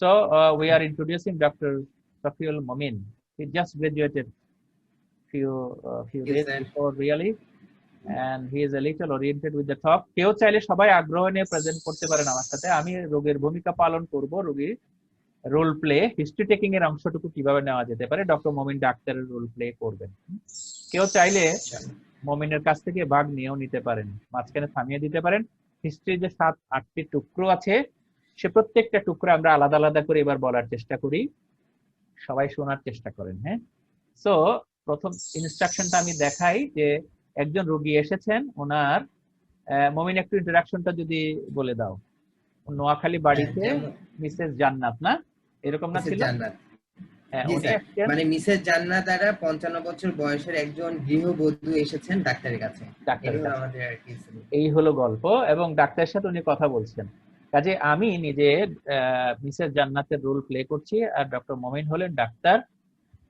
So uh, we are introducing Dr. Safiul Momin. He just graduated few uh, few Yes, days sir. before really, and he is a little oriented with the talk. কেউ চাইলে সবাই আগ্রহ নিয়ে present করতে পারেন আমার সাথে আমি রোগের ভূমিকা পালন করব রোগীর রোল প্লে হিস্ট্রি টেকিং এর অংশটুকু কীভাবে নেওয়া যেতে পারে ডক্টর মমিন ডাক্তারের রোল প্লে করবেন কেউ চাইলে মমিনের কাছ থেকে ভাগ নিয়েও নিতে পারেন মাঝখানে থামিয়ে দিতে পারেন হিস্ট্রির যে সাত আটটি টুকরো আছে সে প্রত্যেকটা টুকরা আমরা আলাদা আলাদা করে এবার বলার চেষ্টা করি। সবাই শোনার চেষ্টা করেন হ্যাঁ? সো প্রথম ইনস্ট্রাকশনটা আমি দেখাই যে একজন রোগী এসেছেন ওনার মমিন একটু ইন্টারাকশনটা যদি বলে দাও। নোয়াখালী বাড়িতে মিসেস জান্নাত না? এরকম না ছিল? হ্যাঁ, মানে মিসেস জান্নাত দ্বারা পঞ্চান্ন বছর বয়সের একজন গৃহবধূ এসেছেন ডাক্তারের কাছে। এই হলো গল্প এবং ডাক্তারের সাথে উনি কথা বলছেন। কাজে আমি নিজে মিসেস জান্নাতের রোল প্লে করছি আর ডক্টর মমিন হলেন ডাক্তার।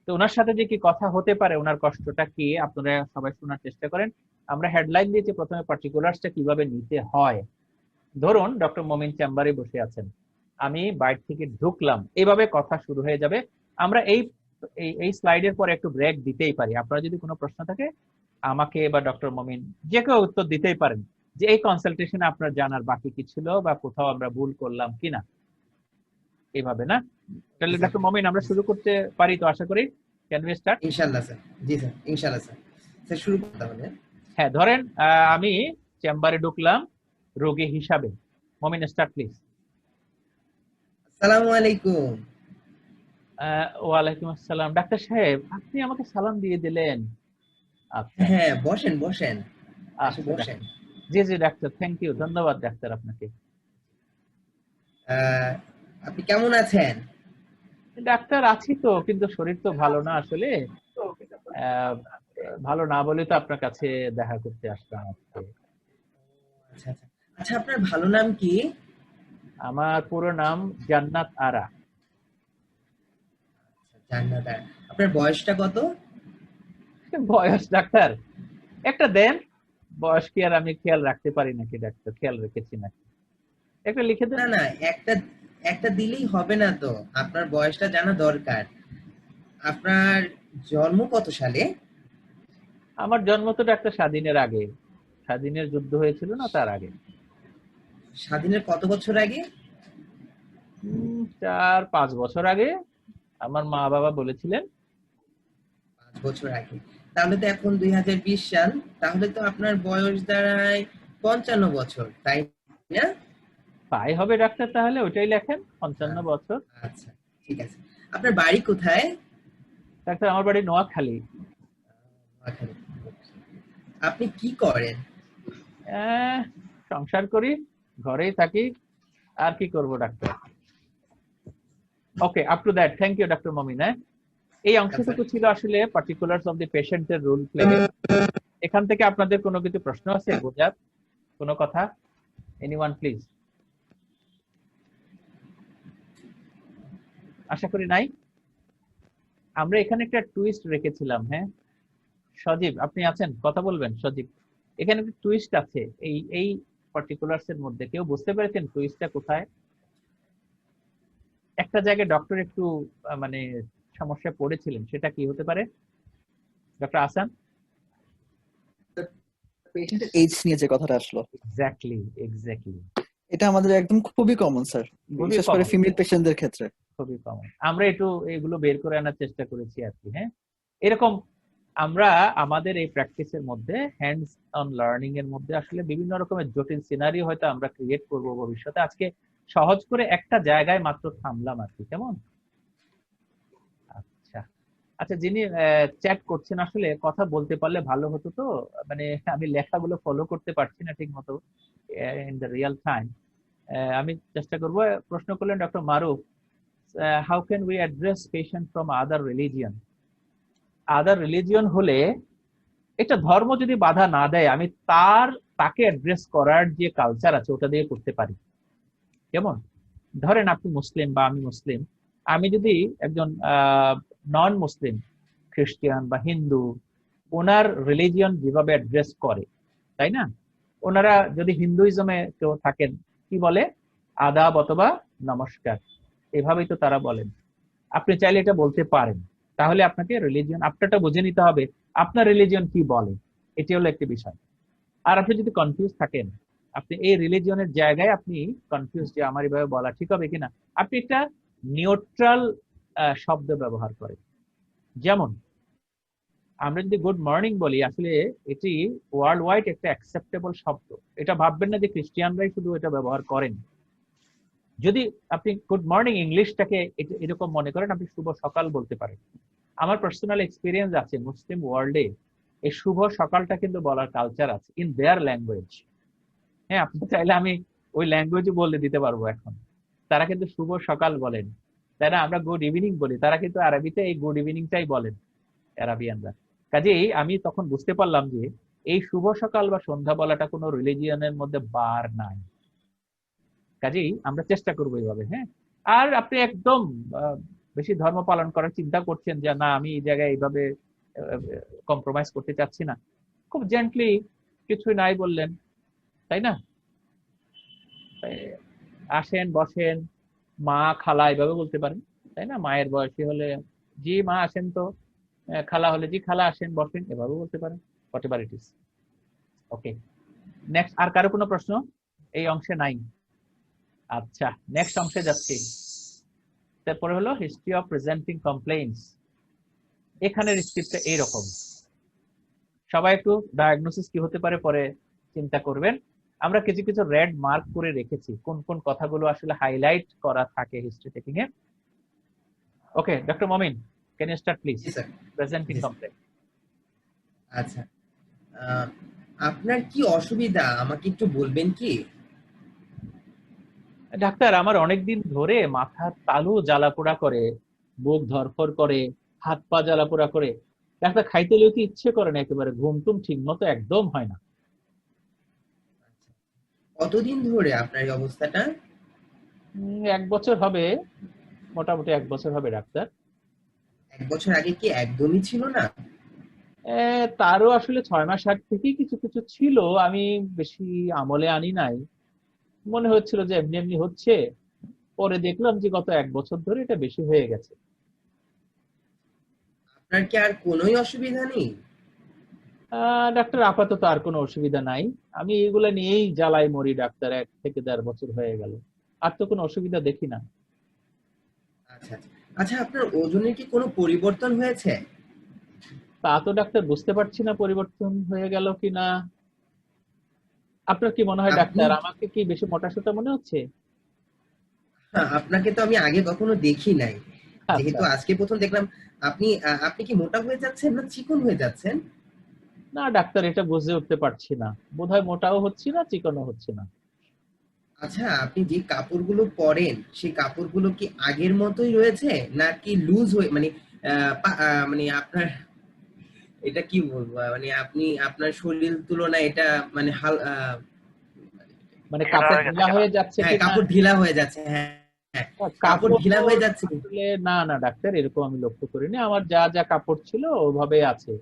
তো ওনার সাথে যে কি কথা হতে পারে, ওনার কষ্টটা কি, আপনারা সবাই শোনার চেষ্টা করেন। আমরা হেডলাইন দিয়েছি প্রথমে পার্টিকুলারসটা কীভাবে নিতে হয়। ধরুন ডক্টর মমিন চেম্বারে বসে আছেন। আমি বাইরে থেকে ঢুকলাম। এইভাবে কথা শুরু হয়ে যাবে। আমরা এই, এই- এই স্লাইডের পর একটু ব্রেক দিতেই পারি। আপনারা যদি কোনো প্রশ্ন থাকে, আমাকে বা ডক্টর মমিন যে কেউ উত্তর দিতেই পারেন। যে এই কনসালটেশনে আপনার জানার বাকি কি ছিল বা কোথাও আমরা ভুল করলাম কিনা? এইভাবে না? তাহলে জি, ডক্টর মমিন আমরা শুরু করতে পারি তো আশা করি। ক্যান উই স্টার্ট ইনশাল্লাহ স্যার। জি স্যার। ইনশাল্লাহ স্যার। স্যার শুরু করতে হবে হ্যাঁ ধরেন আমি চেম্বারে ঢুকলাম রোগী হিসাবে। মমিন স্টার্ট প্লিজ আসসালামু আলাইকুম। ওয়ালাইকুম আসসালাম। ডাক্তার সাহেব আপনি আমাকে সালাম দিয়ে দিলেন। আচ্ছা। হ্যাঁ বসেন বসেন। আচ্ছা, বসেন। জি জি ডাক্তার থ্যাংক ইউ ধন্যবাদ ডাক্তার আপনাকে। আপনি কেমন আছেন? ডাক্তার আছি তো কিন্তু শরীর তো ভালো না আসলে। ভালো না বলে তো আপনার কাছে দেখা করতে আসলাম আচ্ছা আচ্ছা। আচ্ছা আপনার ভালো নাম কি? আমার পুরো নাম জান্নাত আরা। জান্নাত আর। আপনার বয়সটা কত? বয়স ডাক্তার একটা দেন। বয়স কি আর আমি খেয়াল রাখতে পারি নাকি ডাক্তার? খেয়াল রেখেছি নাকি? একটা লিখে দেন। না একটা একটা দিলেই হবে না তো। আপনার বয়সটা জানা দরকার। আপনার জন্ম কত সালে? আমার জন্ম তো ডাক্তার স্বাধীনের আগে। স্বাধীনের যুদ্ধ হয়েছিল না তার আগে। স্বাধীনের কত বছর আগে? চার পাঁচ বছর আগে। আমার মা বাবা বলেছিলেন। পাঁচ বছর আগে। তাহলে তো এখন দুই সাল তাহলে তো আপনার বয়স দাঁড়ায় পঞ্চান্ন বছর তাই না? তাই হবে ডাক্তার তাহলে ওইটাই লেখেন পঞ্চান্ন বছর। আচ্ছা ঠিক আছে। আপনার বাড়ি কোথায়? ডাক্তার আমার বাড়ি নোয়াখালী। নোয়াখালী। আপনি কি করেন? সংসার করি ঘরেই থাকি আর কি করব doctor? Okay up to that thank you doctor Momin এই অংশটুকু ছিল আসলে পার্টিকুলারস অফ দি পেশেন্টের রোল প্লে এখান থেকে আপনাদের কোনো কিছু প্রশ্ন আছে বোঝার কোনো কথা? এনিওয়ান প্লিজ আশা করি নাই। আমরা এখানে একটা টুইস্ট রেখেছিলাম হ্যাঁ? সজীব, আপনি আছেন? কথা বলবেন, সজীব। এখানে একটা টুইস্ট আছে। এই এই পার্টিকুলারস এর মধ্যে কেউ বুঝতে পেরেছেন টুইস্টটা কোথায়? একটা জায়গায় ডক্টর একটু মানে সমস্যা পড়েছিলেন সেটা কি হতে পারে? ডক্টর আসান পেশেন্টের এইজ নিয়ে যে কথাটা আসলো। এক্স্যাক্টলি এক্স্যাক্টলি এটা আমাদের একদম খুবই কমন স্যার বিশেষ করে ফিমেল পেশেন্টদের ক্ষেত্রে। খুবই কমন আমরা একটু এগুলো বের করে আনার চেষ্টা করেছি আর কি হ্যাঁ? এরকম আমরা আমাদের এই প্র্যাকটিসের মধ্যে হ্যান্ডস অন লার্নিং এর মধ্যে আসলে বিভিন্ন রকমের জটিল সিনারি হয়তো আমরা ক্রিয়েট করব ভবিষ্যতে। আজকে সহজ করে একটা জায়গায় মাত্র থামলাম আর কি কেমন? আচ্ছা যিনি চ্যাট করছেন আসলে কথা বলতে পারলে ভালো হতো তো? মানে আমি লেখাগুলো ফলো করতে পারছি না ঠিক মতো ইন দ্য রিয়েল টাইম আমি চেষ্টা করব প্রশ্ন করলেন doctor Maruf how can we address patient from from other other religion হলে এটা ধর্ম যদি বাধা না দেয়, আমি তার, তাকে অ্যাড্রেস করার যে কালচার আছে, ওটা দিয়ে করতে পারি। কেমন? ধরেন আপনি মুসলিম বা আমি মুসলিম, আমি যদি একজন নন মুসলিম খ্রিস্টান বা হিন্দু ওনার রিলিজিয়ন যেভাবে অ্যাড্রেস করে, তাই না? ওনারা যদি হিন্দুইজমে কেউ থাকেন, কি বলে? আদাব অথবা নমস্কার, এভাবেই তো তারা বলেন। আপনি চাইলে এটা বলতে পারেন। তাহলে আপনাকে রিলিজিয়ন আপনারটা বুঝে নিতে হবে, আপনার রিলিজিয়ন কি বলে? এটি হলো একটি বিষয়। আর আপনি যদি কনফিউজ থাকেন, আপনি এই রিলিজিয়নের জায়গায় আপনি কনফিউজ যে আমার এভাবে বলা ঠিক হবে কিনা, আপনি একটা নিউট্রাল শব্দ ব্যবহার করে। যেমন, আমরা যদি গুড মর্নিং বলি, আসলে এটি ওয়ার্ল্ড ওয়াইড একটা অ্যাকসেপ্টেবল শব্দ। এটা ভাববেন না যে খ্রিস্টিয়ানরাই শুধু এটা ব্যবহার করেন। যদি আপনি গুড মর্নিং ইংলিশটাকে এরকম মনে করেন, আপনি শুভ সকাল বলতে পারেন। আমার পার্সোনাল এক্সপিরিয়েন্স আছে মুসলিম ওয়ার্ল্ডে এই শুভ সকালটা কিন্তু বলার কালচার আছে ইন দেয়ার ল্যাঙ্গুয়েজ হ্যাঁ আপনি চাইলে আমি ওই ল্যাঙ্গুয়েজে বলে দিতে পারব এখন। তারা কিন্তু শুভ সকাল বলেন। তাই না আমরা গুড ইভিনিং বলি। তারা কিন্তু আরবিতে এই গুড ইভিনিংটাই বলেন অ্যারাবিয়ানরা কাজেই আমি তখন বুঝতে পারলাম যে এই শুভ সকাল বা সন্ধ্যা বলাটা কোনো রিলিজিয়নের মধ্যে বার নাই। কাজেই আমরা চেষ্টা করব এইভাবে হ্যাঁ? আর আপনি একদম বেশি ধর্ম পালন করার চিন্তা করছেন যে না, আমি এই জায়গায় এইভাবে কম্প্রোমাইজ করতে চাচ্ছি না। খুব জেন্টলি কিছুই নাই বললেন, তাই না? আসেন, বসেন মা খালা এইভাবে বলতে পারেন, তাই না? মায়ের বয়সী হলে জি মা আসেন তো খালা হলে জি খালা আসেন বসেন এভাবে বলতে পারেন whatever it okay next আর কারও কোনো প্রশ্ন? এই অংশে নাই। আচ্ছা নেক্সট অংশে যাচ্ছি। তারপরে হলো হিস্ট্রি অফ প্রেজেন্টিং কমপ্লেইন্স এখানের স্ক্রিপ্টটা এইরকম। সবাই একটু ডায়াগনোসিস কি হতে পারে পরে চিন্তা করবেন। আমরা কিছু কিছু রেড মার্ক করে রেখেছি। কোন কোন কথাগুলো আসলে হাইলাইট করা থাকে history taking A? Okay doctor Momin can you start please presenting Yes. আচ্ছা। আপনার কি অসুবিধা? আমাকে একটু বলবেন কি? ডাক্তার আমার অনেকদিন ধরে মাথা তালু জ্বালাপোড়া করে বুক ধরফর করে হাত পা জ্বালাপোড়া করে। ডাক্তার খাইতে লইতে ইচ্ছে করে না একেবারে। ঘুম টুম ঠিক মতো একদম হয় না। কতদিন ধরে আপনার এই অবস্থাটা? এক বছর হবে মোটামুটি এক বছর হবে ডাক্তার। এক বছর আগে কি একদমই ছিল না? তারও আসলে ছয় মাস আগ থেকেই কিছু কিছু ছিল আমি বেশি আমলে আনি নাই। মনে হচ্ছিল যে এমনি এমনি হচ্ছে। পরে দেখলাম যে গত এক বছর ধরে এটা বেশি হয়ে গেছে। আপনার কি আর কোনোই অসুবিধা নেই? ডাক্তার আপাতত আর কোনো অসুবিধা নাই। আমি এগুলা নিয়েই জ্বালাই মরি ডাক্তার এক থেকে দেড় বছর হয়ে গেল। আর তো কোনো অসুবিধা দেখি না। আচ্ছা আচ্ছা আপনার ওজনের কি কোনো পরিবর্তন হয়েছে? তা তো ডাক্তার বুঝতে পারছি না পরিবর্তন হয়ে গেল কি না। আপনার কি মনে হয় ডাক্তার আমাকে কি বেশি মোটা সোটা মনে হচ্ছে? হ্যাঁ আপনাকে তো আমি আগে কখনো দেখি নাই। আচ্ছা। যেহেতু আজকে প্রথম দেখলাম আপনি আপনি কি মোটা হয়ে যাচ্ছেন না চিকন হয়ে যাচ্ছেন? না ডাক্তার এটা বুঝে উঠতে পারছি না। বোধহয় মোটাও হচ্ছি না চিকনও হচ্ছে না। আচ্ছা আপনি যে কাপড়গুলো পরেন সেই কাপড়গুলো কি আগের মতোই রয়েছে? নাকি লুজ হয়ে মানে আহ, মানে আপনার এটা কি বলব? মানে আপনি আপনার শরীর তুলনায় এটা মানে হাল আহ, মানে কাপড় ঢিলা হয়ে যাচ্ছে হ্যাঁ কি কাপড় ঢিলা হয়ে যাচ্ছে হ্যাঁ কাপড় ঢিলা হয়ে যাচ্ছে না না ডাক্তার এরকম আমি লক্ষ্য করিনি। আমার যা যা কাপড় ছিল ওভাবে আছে।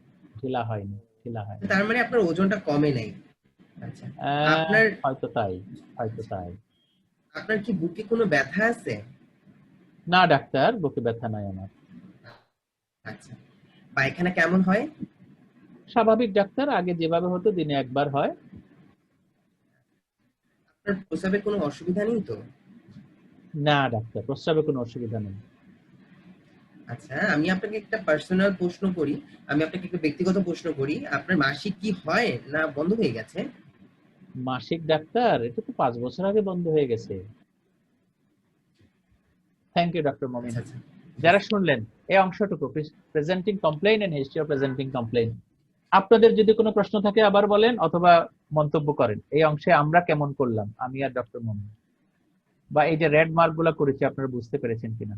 ঢিলা হয়নি। ঢিলা হয়নি তার মানে আপনার ওজনটা কমে নাই। আচ্ছা আপনার- হয়তো তাই হয়তো তাই। আপনার কি বুকে কোনো ব্যথা আছে? না ডাক্তার বুকে ব্যথা নাই আমার। আচ্ছা পায়খানা কেমন হয়? স্বাভাবিক ডাক্তার আগে যেভাবে হতো দিনে একবার হয়। আপনার প্রস্রাবে কোনো অসুবিধা নেই তো? না ডাক্তার প্রস্রাবে কোনো অসুবিধা নেই। আচ্ছা আমি আপনাকে একটা পার্সোনাল প্রশ্ন করি। আমি আপনাকে একটা ব্যক্তিগত প্রশ্ন করি। আপনার মাসিক কি হয় না বন্ধ হয়ে গেছে? মাসিক ডাক্তার এটা তো পাঁচ বছর আগে বন্ধ হয়ে গেছে। থ্যাংক ইউ ডক্টর মমিন যারা শুনলেন এই অংশটুকু presenting complain and history of presenting complain আপনাদের যদি কোনো প্রশ্ন থাকে আবার বলেন অথবা মন্তব্য করেন। এই অংশে আমরা কেমন করলাম আমি আর ডক্টর মমিন বা এই যে রেড মার্কগুলা করেছি আপনারা বুঝতে পেরেছেন কিনা।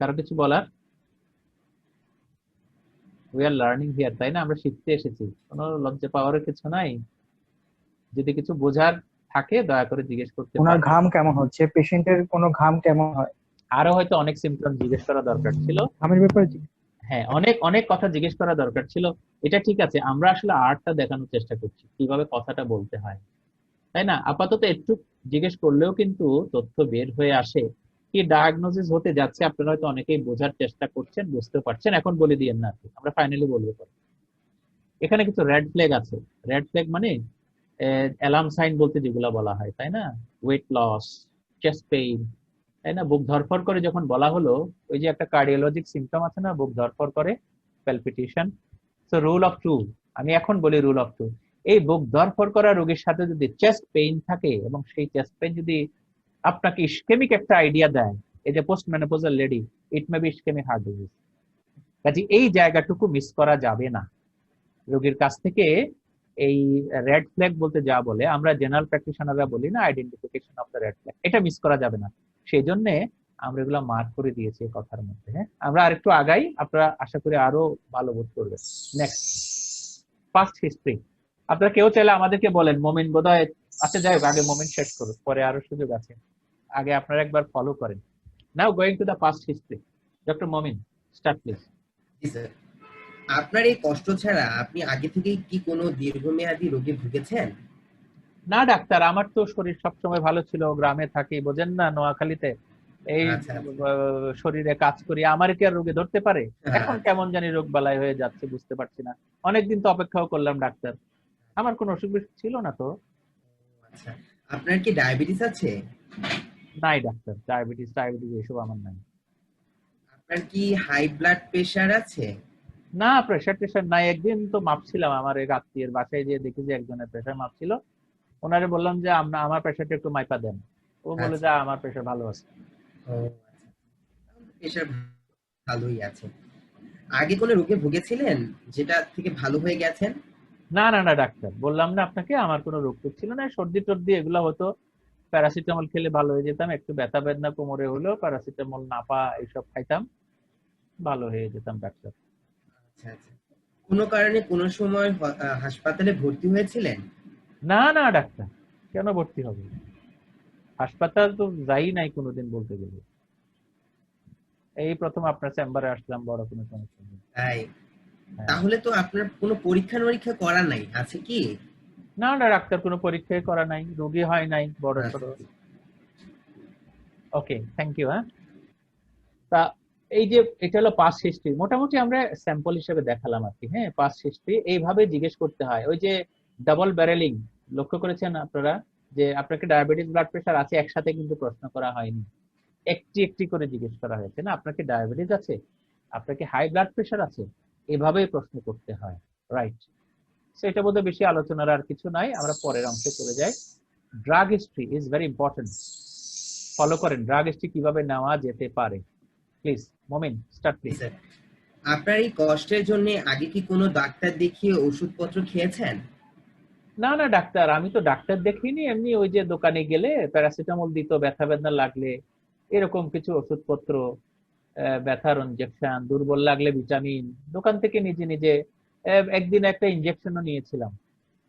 কারও কিছু বলার উই আর লার্নিং হিয়ার তাই না? আমরা শিখতে এসেছি। কোনো লজ্জা পাওয়ার কিছু নাই। যদি কিছু বোঝার থাকে দয়া করে জিজ্ঞেস করতে ওনার ঘাম কেমন হচ্ছে? পেশেন্টের কোনো ঘাম কেমন হয়? আরও হয়তো অনেক সিমটম জিজ্ঞেস করা দরকার ছিল। ঘামের ব্যাপারে হ্যাঁ অনেক অনেক কথা জিজ্ঞেস করা দরকার ছিল। এটা ঠিক আছে আমরা আসলে আর্টটা দেখানোর চেষ্টা করছি কীভাবে কথাটা বলতে হয়। তাই না? আপাতত একটু জিজ্ঞেস করলেও কিন্তু তথ্য বের হয়ে আসে। কি ডায়াগনোসিস হতে যাচ্ছে, আপনারা হয়তো অনেকেই বোঝার চেষ্টা করছেন বুঝতে পারছেন। এখন বলে দিয়েন না আমরা ফাইনালি বলব। এখানে কিছু রেড ফ্ল্যাগ আছে। রেড ফ্ল্যাগ মানে অ্যালার্ম সাইন বলতে যেগুলো বলা হয়, তাই না? ওয়েট লস চেস্ট পেইন তাই না? বুক ধরফর করে যখন বলা হলো, ওই যে একটা কার্ডিওলজিক সিমটম আছে না, বুক ধরফর করে palpitation so rule of two আমি এখন বলি রুল অফ টু এই বুক ধরফর করা রোগীর সাথে যদি চেস্ট পেইন থাকে, এবং সেই চেস্ট পেইন যদি আপনাকে ইস্কেমিক একটা আইডিয়া দেয়, এই যে post menopausal lady it may be ischaemic heart disease কাজে এই জায়গাটুকু মিস করা যাবে না। রোগীর কাছ থেকে এই রেড ফ্ল্যাগ বলতে যা বলে, আমরা জেনারেল প্র্যাকটিশনাররা বলি না identification of the red flag এটা মিস করা যাবে না। সেই জন্য আমরা এগুলো মার্ক করে দিয়েছি কথার মধ্যে হ্যাঁ? আমরা আরেকটু আগাই, আপনারা আশা করি আরও ভালো বোধ করবেন। নেক্সট ফার্স্ট হিস্ট্রি আপনারা কেউ চাইলে আমাদেরকে বলেন, মোমিন বোধহয় আচ্ছা যাই আগে মোমেন্ট শেষ করুন পরে আরও সুযোগ আছে। আগে আপনারা একবার ফলো করেন। Now going to the past history doctor Momin start please G sir আপনার এই কষ্ট ছাড়া আপনি আগে থেকে কি কোনো দীর্ঘমেয়াদী রোগে ভুগেছেন? না ডাক্তার আমার তো শরীর সবসময় ভালো ছিল গ্রামে থাকি বোঝেন না নোয়াখালীতে? এই আচ্ছা, আচ্ছা। শরীরে কাজ করি আমার কি আর রোগে ধরতে পারে? হ্যাঁ। এখন কেমন জানি রোগ বালাই হয়ে যাচ্ছে বুঝতে পারছি না। অনেকদিন তো অপেক্ষাও করলাম ডাক্তার। আমার কোনো অসুখ বিসুখ ছিল না তো। আচ্ছা। আপনার কি ডায়াবেটিস আছে? নাই ডাক্তার ডায়াবেটিস ডায়াবেটিস এসব আমার নাই। আপনার কি হাই ব্লাড প্রেশার আছে? না প্রেশার টেশার নাই। একদিন তো মাপছিলাম আমার এক আত্মীয়ের বাসায় যে দেখি যে একজনের প্রেশার মাপছিল। ওনারে বললাম যে আমরা আমার প্রেশারটা একটু মাইপা দেন। ও বলে আচ্ছা। যে আমার প্রেশার ভালো আছে। ও প্রেশার ভালোই আছে। আগে কোনো রোগে ভুগেছিলেন যেটা থেকে ভালো হয়ে গেছেন? না না না ডাক্তার। বললাম না আপনাকে আমার কোনো রোগ ছিল না। সর্দি টর্দি এগুলো হতো। প্যারাসিটামল খেলে ভালো হয়ে যেতাম একটু ব্যথা বেদনা কোমরে হলো প্যারাসিটামল নাপা এইসব খাইতাম ভালো হয়ে যেতাম ডাক্তার। আচ্ছা আচ্ছা। কোনো কারণে কোনো সময় হাসপাতালে ভর্তি হয়েছিলেন? না না ডাক্তার। কেন ভর্তি হবে? হাসপাতাল তো যাই নাই কোনোদিন বলতে গেলে। এই প্রথম আপনার চেম্বারে আসলাম বড় কোনো সমস্যা নেই। তাই? হ্যাঁ। তাহলে তো আপনার কোনো পরীক্ষা নিরীক্ষা করা নাই আছে কি? না না ডাক্তার কোনো পরীক্ষাই করা নাই রোগী হয় নাই বড়। ছোট ওকে থ্যাংক ইউ হ্যাঁ। তা এই যে এটা হলো পাস হিস্ট্রি মোটামুটি আমরা স্যাম্পল হিসেবে দেখালাম আর কি হ্যাঁ পাস হিস্ট্রি এইভাবে জিজ্ঞেস করতে হয়। ওই যে ডাবল ব্যারেলিং লক্ষ্য করেছেন আপনারা? যে আপনাকে ডায়াবেটিস ব্লাড প্রেশার আছে একসাথে কিন্তু প্রশ্ন করা হয়নি। একটি একটি করে জিজ্ঞেস করা হয়েছে না আপনাকে ডায়াবেটিস আছে আপনাকে হাই ব্লাড প্রেশার আছে এভাবেই প্রশ্ন করতে হয় রাইট সেটা বোধহয় বেশি আলোচনার আর কিছু নাই। আমরা পরের অংশে চলে যাই। Drug history is very important follow করেন ড্রাগ হিস্ট্রি কীভাবে নেওয়া যেতে পারে। প্লিজ মোমিন স্টার্ট প্লিজ আপনার এই কষ্টের জন্য আগে কি কোনো ডাক্তার দেখিয়ে ওষুধপত্র খেয়েছেন? না না ডাক্তার। আমি তো ডাক্তার দেখিনি। এমনি ওই যে দোকানে গেলে প্যারাসিটামল দিত ব্যথা বেদনা লাগলে এরকম কিছু ওষুধপত্র ব্যথার ইনজেকশন দুর্বল লাগলে ভিটামিন দোকান থেকে নিজে নিজে একদিন একটা ইনজেকশনও নিয়েছিলাম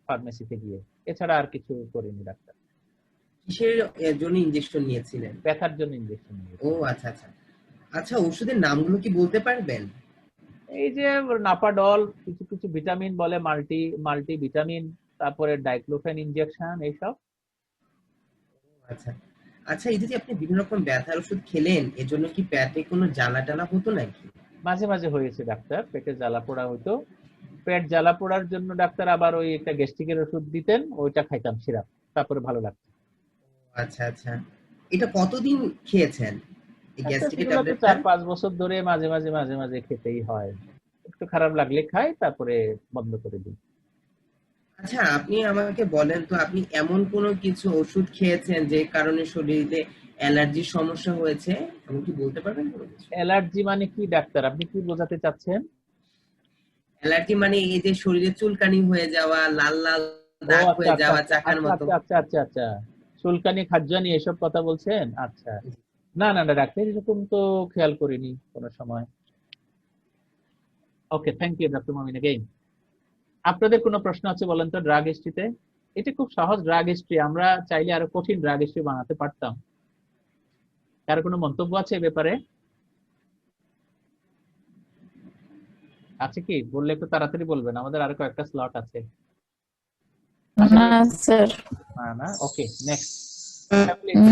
ফার্মেসিতে গিয়ে। এছাড়া আর কিছু করিনি ডাক্তার। কিসের জন্য ইনজেকশন নিয়েছিলেন? ব্যথার জন্য ইনজেকশন ও আচ্ছা আচ্ছা। আচ্ছা ওষুধের নামগুলো কি বলতে পারবেন? এই যে নাপাডল কিছু কিছু ভিটামিন বলে মাল্টি মাল্টি ভিটামিন তারপরে ডাইক্লোফেন ইনজেকশন এইসব। আচ্ছা। আচ্ছা এই যে আপনি বিভিন্ন রকম ব্যথার ওষুধ খেলেন এর জন্য কি পেটে কোনো জ্বালা টালা হতো নাকি? মাঝে মাঝে হয়েছে ডাক্তার। পেটে জ্বালা পোড়া হতো। পেট জ্বালা পোড়ার জন্য ডাক্তার আবার ওই একটা গ্যাস্ট্রিকের ওষুধ দিতেন ওইটা খাইতাম সিরাপ তারপরে ভালো লাগতো। আচ্ছা আচ্ছা। এটা কতদিন খেয়েছেন? তো চার পাঁচ বছর ধরে মাঝে মাঝে মাঝে মাঝে খেতেই হয়। একটু খারাপ লাগলে খাই তারপরে বন্ধ করে দিই। আচ্ছা আপনি আমাকে বলেন তো আপনি এমন কোনো কিছু ওষুধ খেয়েছেন যে কারণে শরীরে অ্যালার্জির সমস্যা হয়েছে? এমন কি বলতে পারবেন অ্যালার্জি মানে কি ডাক্তার? আপনি কি বোঝাতে চাচ্ছেন? অ্যালার্জি মানে এই যে শরীরে চুলকানি হয়ে যাওয়া লাল লাল ও, দাগ আচ্ছা, হয়ে আচ্ছা, যাওয়া আচ্ছা, চাকার আচ্ছা, মতো আচ্ছা আচ্ছা আচ্ছা চুলকানি খাজ্জানি এসব কথা বলছেন আচ্ছা না না না ডাক্তার এরকম তো খেয়াল করিনি কোনো সময় okay thank you doctor Momin again আপনাদের কোনো প্রশ্ন আছে বলেন তো ড্রাগ হিস্ট্রিতে এটা খুব সহজ ড্রাগ হিস্ট্রি আমরা চাইলে আরো কঠিন ড্রাগ হিস্ট্রি বানাতে পারতাম কার কোনো মন্তব্য আছে এ ব্যাপারে আছে কি? বললে একটু তাড়াতাড়ি বলবেন আমাদের আরও কয়েকটা স্লট আছে। না স্যার না না ওকে নেক্সট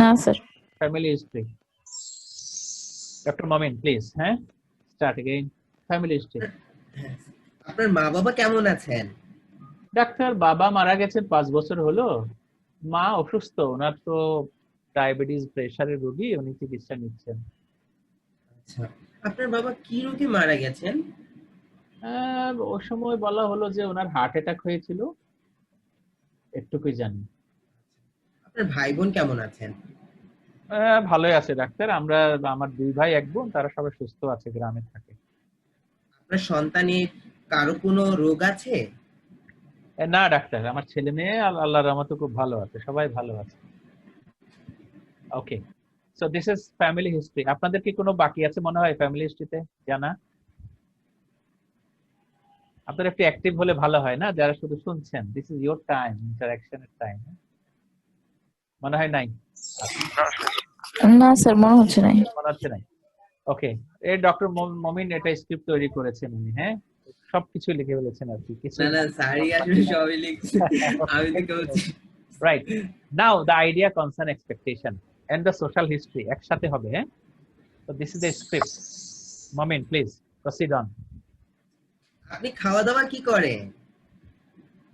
না sir family history dr momin please হ্যাঁ? Again family history হ্যাঁ। আপনার মা বাবা কেমন আছেন? ডাক্তার বাবা মারা গেছেন পাঁচ বছর হলো। মা অসুস্থ ওনার তো ডায়াবেটিস প্রেসারের রোগী উনি চিকিৎসা নিচ্ছেন। আচ্ছা আপনার বাবা কি রোগে মারা গেছেন? ওই সময় বলা হলো যে ওনার হার্ট অ্যাটাক হয়েছিল। একটুকুই জানি। আপনার ভাই বোন কেমন আছেন? ভালোই আছে ডাক্তার। আমরা আমার দুই ভাই এক বোন তারা সবাই সুস্থ আছে গ্রামে থাকে। আপনার সন্তানের কারও কোনো রোগ আছে? না ডাক্তার আমার ছেলে মেয়ে আল- আল্লাহর রহমতে খুব ভালো আছে সবাই ভালো আছে। Okay so this is family history আপনাদের কি কোনো বাকি আছে মনে হয় ফ্যামিলি হিস্ট্রিতে জানা? আপনারা একটু অ্যাক্টিভ হলে ভালো হয় না? যারা শুধু শুনছেন দিস ইজ ইয়োর টাইম ইন্টারাকশনের টাইম মনে হয় নাই? না স্যার মনে হচ্ছে নাই। মনে হচ্ছে নাই? ওকে এই ডক্টর মমিন এটা স্ক্রিপ্ট তৈরি করেছেন উনি হ্যাঁ? সবকিছু লিখে ফেলেছেন আর কি। কিছু না না স্যারই আসলে সবই লিখছে। আমি তো বলছি। Right. Now the idea concern expectation and the social history একসাথে হবে হ্যাঁ? তো this is the script momin please proceed on. আপনি খাওয়া দাওয়া কি করেন?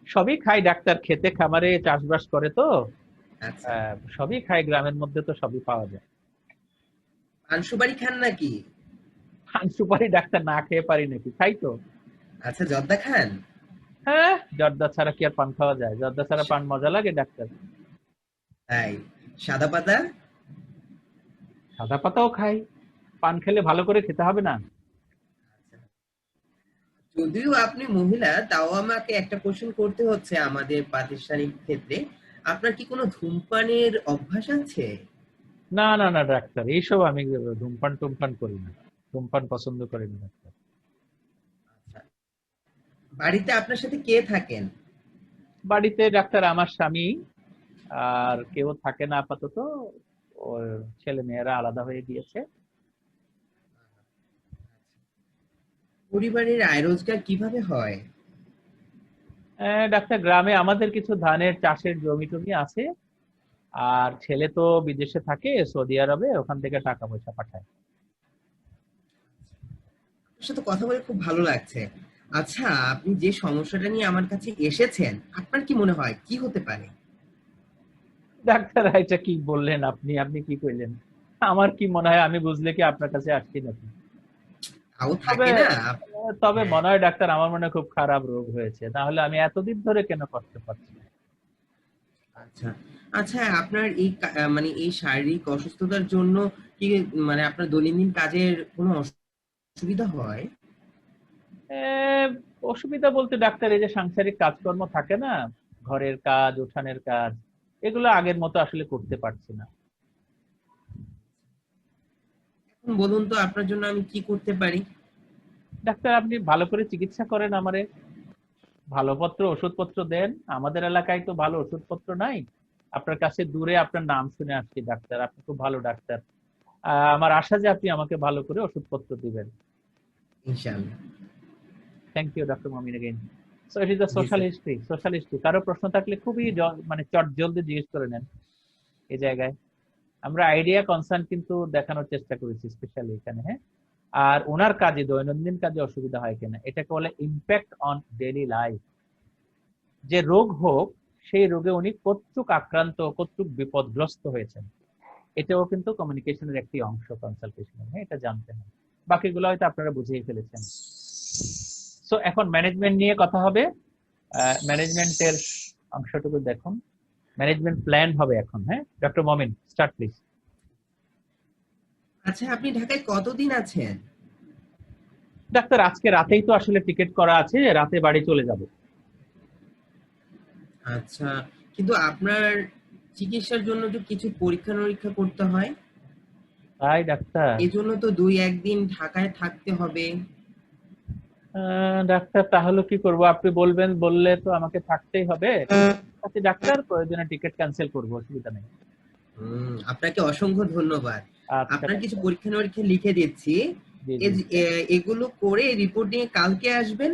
সবই খাই ডাক্তার খেতে খামারে চাষবাস করে তো। আচ্ছা। সবই খাই গ্রামের মধ্যে তো সবই পাওয়া যায়। পান সুপারি খান নাকি? পান সুপারি ডাক্তার না খেয়ে পারি নাকি খাই তো। আচ্ছা জর্দা খান? হ্যাঁ জর্দা ছাড়া কি আর পান খাওয়া যায়? জর্দা ছাড়া পান মজা লাগে ডাক্তার। তাই সাদা পাতা? সাদা পাতাও খাই। পান খেলে ভালো করে খেতে হবে না। যদিও আপনি মহিলা তাও আমাকে একটা কোশ্চেন করতে হচ্ছে আমাদের প্রাতিষ্ঠানিক ক্ষেত্রে। আপনার কি কোনো ধূমপানের অভ্যাস আছে? না না না ডাক্তার এইসব আমি ধূমপান টুমপান করি না। ধূমপান পছন্দ করি না ডাক্তার। আচ্ছা। বাড়িতে আপনার সাথে কে থাকেন? বাড়িতে ডাক্তার আমার স্বামী আর কেউ থাকে না আপাতত। ওর ছেলে মেয়েরা আলাদা হয়ে গিয়েছে। পরিবারের আয় রোজগার কীভাবে হয়? ডাক্তার গ্রামে আমাদের কিছু ধানের চাষের জমি টমি আছে। আর ছেলে তো বিদেশে থাকে সৌদি আরবে ওখান থেকে টাকা পয়সা পাঠায় সাথে কথা বলে খুব ভালো লাগছে। আচ্ছা আপনি যে সমস্যাটা নিয়ে আমার কাছে এসেছেন আপনার কি মনে হয় কি হতে পারে? ডাক্তার এটা কি বললেন আপনি? আপনি কি কইলেন? আমার কি মনে হয় আমি বুঝলে কি আপনার কাছে আসছি নাকি? তবে- মনে হয়। ডাক্তার আমার মনে খুব খারাপ রোগ হয়েছে। তাহলে আমি এতদিন ধরে কেন কষ্ট পাচ্ছি আচ্ছা আচ্ছা আপনার এই মানে এই শারীরিক অসুস্থতার জন্য কি মানে আপনার দৈনন্দিন কাজের কোনো অসুবিধা হয়? অসুবিধা বলতে ডাক্তার এই যে সাংসারিক কাজকর্ম থাকে না ঘরের কাজ উঠানের কাজ এগুলো আগের মতো আসলে করতে পারছি না এখন বলুন তো আপনার জন্য আমি কি করতে পারি ডাক্তার আপনি ভালো করে চিকিৎসা করেন আমারে ভালো পত্র ওষুধপত্র দেন আমাদের এলাকায় তো ভালো ওষুধপত্র নাই আপনার কাছে দূরে আপনার নাম শুনে আসছি ডাক্তার আপনি খুব ভালো ডাক্তার আহ, আমার আশা যে আপনি আমাকে ভালো করে ওষুধপত্র দিবেন ইনশাআল্লাহ thank you doctor Momin again so it is the G, social sir. History social history কারো প্রশ্ন থাকলে খুবই জ- মানে চট জলদি জিজ্ঞেস করে নেন এই জায়গায় আমরা আইডিয়া কনসার্ন কিন্তু দেখানোর চেষ্টা করেছি স্পেশালি এখানে হ্যাঁ? আর ওনার কাজে, দৈনন্দিন কাজে অসুবিধা হয় কিনা, এটাকে বলে ইম্প্যাক্ট অন ডেইলি লাইফ যে রোগ হোক, সেই রোগে উনি কতটুক আক্রান্ত কতটুক বিপদগ্রস্ত হয়েছেন। এটাও কিন্তু কমিউনিকেশনের একটি অংশ কনসালটেশনের হ্যাঁ? এটা জানতে হয় বাকিগুলো হয়তো আপনারা বুঝিয়ে ফেলেছেন। সো এখন ম্যানেজমেন্ট নিয়ে কথা হবে। ম্যানেজমেন্টের অংশটুকু দেখুন। ম্যানেজমেন্ট প্ল্যান হবে এখন হ্যাঁ? ডক্টর মমিন স্টার্ট প্লিজ আচ্ছা আপনি ঢাকায় কতদিন আছেন? ডাক্তার আজকে রাতেই তো আসলে টিকিট করা আছে রাতে বাড়ি চলে যাব। আচ্ছা কিন্তু আপনার চিকিৎসার জন্য তো কিছু পরীক্ষা নিরীক্ষা করতে হয়। তাই ডাক্তার এজন্য তো দুই একদিন ঢাকায় থাকতে হবে। ডাক্তার তাহলে কি করব? আপনি বলবেন বললে তো আমাকে থাকতেই হবে। আচ্ছা ডাক্তার প্রয়োজনে টিকিট ক্যান্সেল করব অসুবিধা নেই। আপনাকে অসংখ্য ধন্যবাদ। আচ্ছা। আপনার কিছু পরীক্ষা নিরীক্ষা লিখে দিচ্ছি। এগুলো করে রিপোর্ট নিয়ে কালকে আসবেন?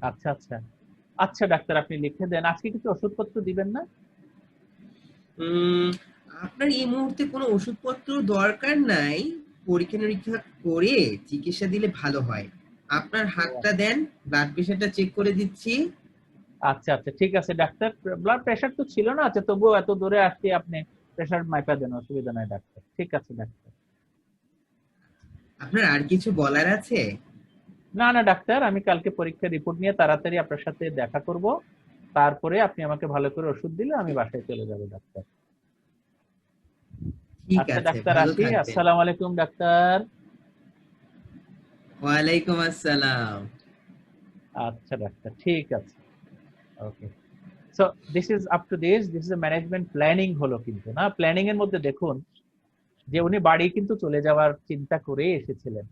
আচ্ছা আচ্ছা। আচ্ছা ডাক্তার আপনি লিখে দেন। আজকে কিছু ওষুধপত্র দিবেন না? আপনার এই মুহূর্তে কোনো ওষুধপত্র দরকার নাই? পরীক্ষা নিরীক্ষা করে চিকিৎসা দিলে ভালো হয়। আপনার হাতটা দেন ব্লাড প্রেশারটা চেক করে দিচ্ছি। আচ্ছা আচ্ছা ঠিক আছে ডাক্তার। ব্লাড প্রেশার তো ছিল না আচ্ছা তবুও এত দূরে আসছি আপনি প্রেশার মাইপা দেন অসুবিধা নাই ডাক্তার। ঠিক আছে ডাক্তার। আপনার আর কিছু বলার আছে? না না ডাক্তার আমি কালকে পরীক্ষার রিপোর্ট নিয়ে তাড়াতাড়ি আপনার সাথে দেখা করব। তারপরে আপনি আমাকে ভালো করে ওষুধ দিলে আমি বাসায় চলে যাব ডাক্তার। ঠিক আচ্ছা আছে ডাক্তার আসি। আসসালামু আলাইকুম ডাক্তার। ওয়ালাইকুম আসসালাম। আচ্ছা ডাক্তার ঠিক আছে। Okay so this is up to this this is management planning হলো কিন্তু, না? প্ল্যানিং এর মধ্যে দেখুন, যে উনি বাড়ি কিন্তু চলে যাওয়ার চিন্তা করে এসেছিলেন।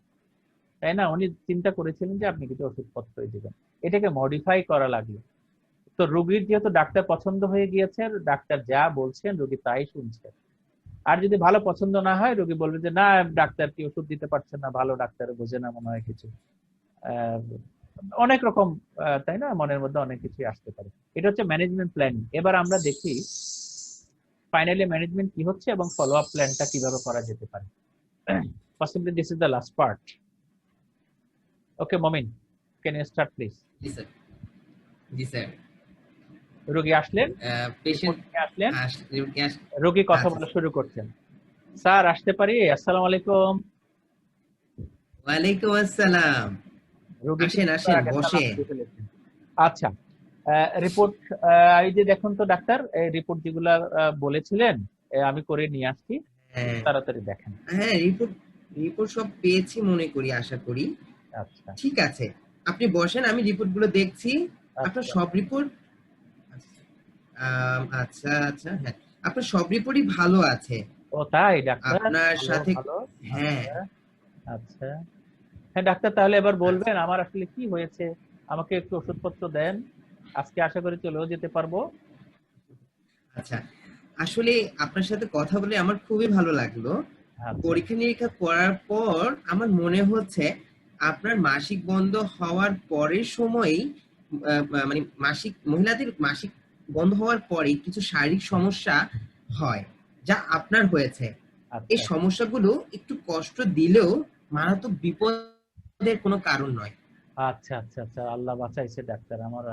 তাই না? উনি চিন্তা করেছিলেন যে আপনি কিছু ওষুধপত্র দিবেন। এটাকে মডিফাই করা লাগল। তো রোগীর যেহেতু ডাক্তার পছন্দ হয়ে গিয়েছে, ডাক্তার যা বলছেন, রুগী তাই শুনছে। আর যদি ভালো পছন্দ না হয়, রোগী বলবে যে, না, ডাক্তার কি ওষুধ দিতে পারছেন না, ভালো ডাক্তার বোঝে না মনে হয় কিছু। অনেক রকম তাই না? মনের মধ্যে অনেক কিছু আসতে পারে। এটা হচ্ছে ম্যানেজমেন্ট প্ল্যানিং এবার আমরা দেখি ফাইনালি ম্যানেজমেন্ট কি হচ্ছে এবং ফলো আপ প্ল্যানটা কীভাবে করা যেতে পারে। Possibly this is the last part okay Momin can you start please G sir জি স্যার রোগী আসলেন? আসলেন? রোগী কথা আচ্ছা। বলা শুরু করছেন। স্যার আসতে পারি? আসসালামু আলাইকুম। ওয়ালাইকুম আসসালাম। রোগী আসেন, আসেন। দিয়ে আচ্ছা রিপোর্ট এই যে দেখুন তো ডাক্তার এই রিপোর্ট যেগুলা বলেছিলেন আমি করে নিয়ে আসছি হ্যাঁ। তাড়াতাড়ি দেখেন। হ্যাঁ রিপোর্ট রিপোর্ট সব পেয়েছি মনে করি আশা করি। আচ্ছা। ঠিক আছে আপনি বসেন আমি রিপোর্টগুলো দেখছি। আপনার আচ্ছা। সব রিপোর্ট আচ্ছা আচ্ছা হ্যাঁ আপনার সব রিপোর্টই ভালো আছে। ও তাই ডাক্তার? আপনার সাথে-। হ্যাঁ। আচ্ছা, আচ্ছা। হ্যাঁ ডাক্তার তাহলে এবার বলবেন আমার আসলে কি হয়েছে? আমাকে একটু ওষুধপত্র দেন আজকে আশা করি চলেও যেতে পারব। আচ্ছা আসলে আপনার সাথে কথা বলে আমার খুবই ভালো লাগল। আচ্ছা, পরীক্ষা নিরীক্ষা করার পর আমার মনে হচ্ছে আপনার মাসিক বন্ধ হওয়ার পরের সময়ই মানে মাসিক মহিলাদের মাসিক বন্ধ হওয়ার পরে কিছু শারীরিক সমস্যা হয় যা আপনার হয়েছে। এই আচ্ছা সমস্যাগুলো একটু কষ্ট দিলেও মারাত্মক বিপদের কোনো কারণ নয়। আচ্ছা আচ্ছা আচ্ছা আল্লাহ বাঁচাইছে ডাক্তার আমার।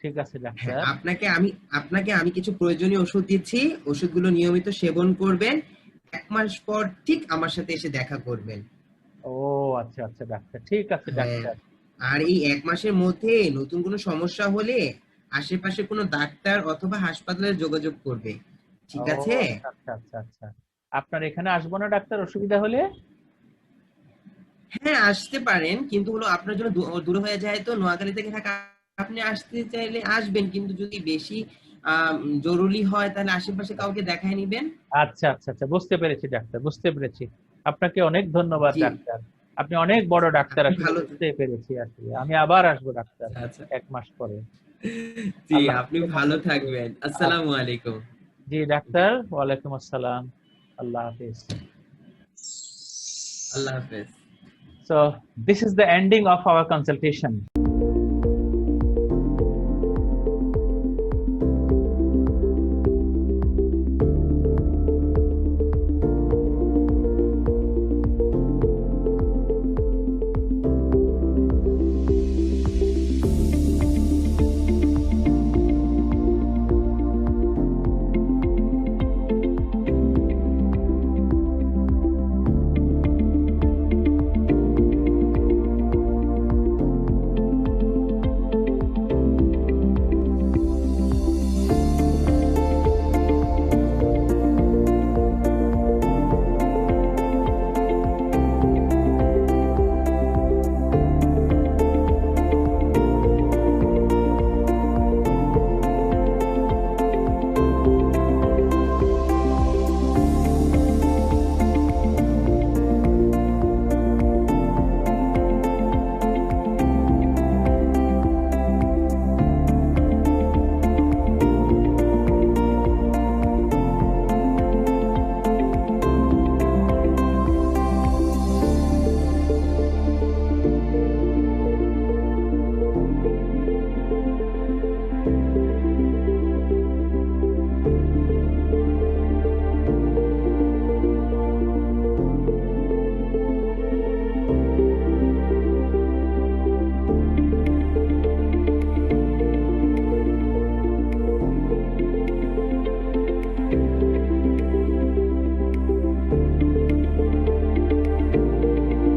ঠিক আছে হ্যাঁ ডাক্তার। আপনাকে আমি আপনাকে আমি কিছু প্রয়োজনীয় ওষুধ দিচ্ছি। ওষুধগুলো নিয়মিত সেবন করবেন। এক মাস পর ঠিক আমার সাথে এসে দেখা করবেন। ও আচ্ছা আচ্ছা ডাক্তার। ঠিক আছে হ্যাঁ। ডাক্তার। আর এই এক মাসের মধ্যে নতুন কোনো সমস্যা হলে আশেপাশে কোনো ডাক্তার অথবা হাসপাতালে যোগাযোগ করবে। ঠিক আছে? আচ্ছা আচ্ছা আচ্ছা। আপনার এখানে আসব না ডাক্তার অসুবিধা হলে? হ্যাঁ আসতে পারেন। কিন্তু হলো আপনার জন্য দূর হয়ে যায় তো। নোয়াখালী থেকে থাকা আপনি আসতে চাইলে আসবেন। কিন্তু যদি বেশি জরুরি হয় তাহলে আশেপাশে কাউকে দেখায় নিবেন। আচ্ছা আচ্ছা আচ্ছা। বুঝতে পেরেছি ডাক্তার বুঝতে পেরেছি। আপনাকে অনেক ধন্যবাদ ডাক্তার। আপনি অনেক বড় ডাক্তার আসলে বুঝতে পেরেছি আসলে। আমি আবার আসব ডাক্তার আচ্ছা এক মাস পরে। জি আপনি ভালো থাকবেন। আসসালামু আলাইকুম। জি ডাক্তার ওয়ালাইকুম আসসালাম। আল্লাহ হাফেজ। আল্লাহ হাফেজ। So this is the ending of our consultation.